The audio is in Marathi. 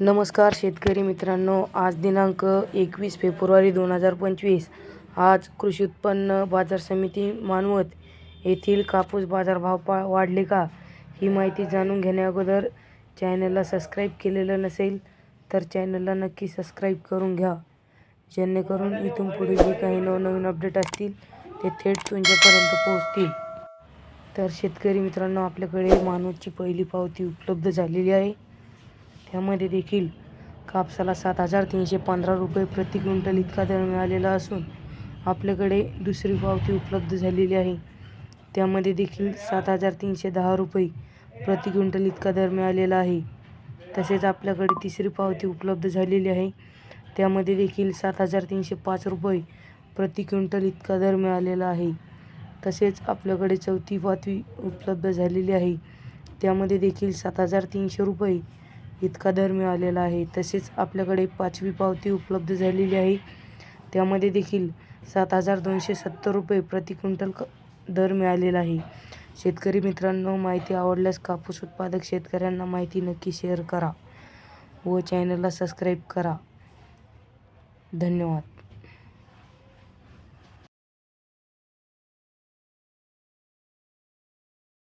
नमस्कार शेतकरी मित्रांनो आज दिनांक एकवीस फेब्रुवारी दोन हजार पंचवीस. आज कृषी उत्पन्न बाजार समिती मानवत येथील कापूस बाजारभाव पा वाढले का? ही माहिती जाणून घेण्याअगोदर चॅनलला सबस्क्राईब केलेलं नसेल तर चॅनलला नक्की सबस्क्राईब करून घ्या. जेणेकरून इथून पुढे जे काही नवनवीन अपडेट असतील ते थेट तुमच्यापर्यंत पोहोचतील. तर शेतकरी मित्रांनो आपल्याकडे मानवतची पहिली पावती उपलब्ध झालेली आहे. त्यामध्ये देखील कापसाला सात हजार तीनशे पंधरा रुपये प्रति क्विंटल इतका दर मिळालेला असून आपल्याकडे दुसरी पावती उपलब्ध झालेली आहे. त्यामध्ये देखील सात हजार तीनशे दहा रुपये प्रति क्विंटल इतका दर मिळालेला आहे. तसेच आपल्याकडे तिसरी पावती उपलब्ध झालेली आहे. त्यामध्ये देखील सात हजार तीनशे पाच रुपये प्रति क्विंटल इतका दर मिळालेला आहे. तसेच आपल्याकडे चौथी पावती उपलब्ध झालेली आहे. त्यामध्ये देखील सात हजार तीनशे रुपये इतका दर मिळालेला आहे. तसेच आपल्याकडे पाचवी पावती उपलब्ध झालेली आहे. त्यामध्ये देखील सात हजार दोनशे सत्तर रुपये प्रति क्विंटल क दर मिळालेला आहे. शेतकरी मित्रांनो माहिती आवडल्यास कापूस उत्पादक शेतकऱ्यांना माहिती नक्की शेअर करा व चॅनलला सबस्क्राईब करा. धन्यवाद.